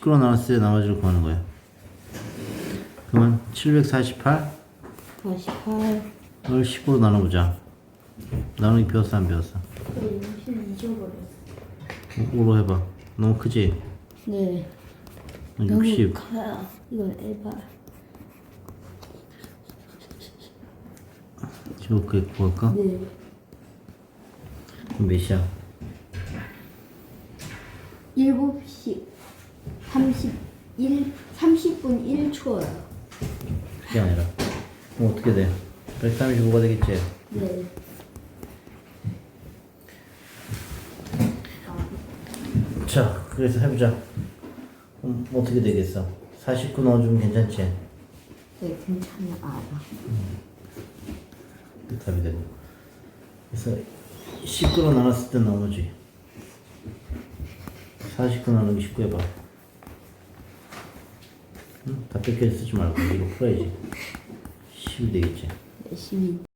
19로 나눴을 때 나머지를 구하는 거야. 그러면 748을 48 19로 나눠보자. 나누기 배웠어 안 배웠어? 그리고 실 잊어버렸어 5로 해봐. 너무 크지? 네 너무 60. 커요 이건 에바 저거 그게 구할까? 네 그럼 몇이야? 7시 31 30분 1초요 그게 아니라. 그럼 어떻게 돼? 135가 되겠지? 네 자, 그래서 해보자. 그럼 어떻게 되겠어? 49 넣어주면 괜찮지? 네, 괜찮아요. 그 답이 되고. 그래서 19로 나눴을 때 나머지. 49 나누기 19 해봐. 응? 다 뺏겨 쓰지 말고 이거 풀어야지. 10이 되겠지? 열심히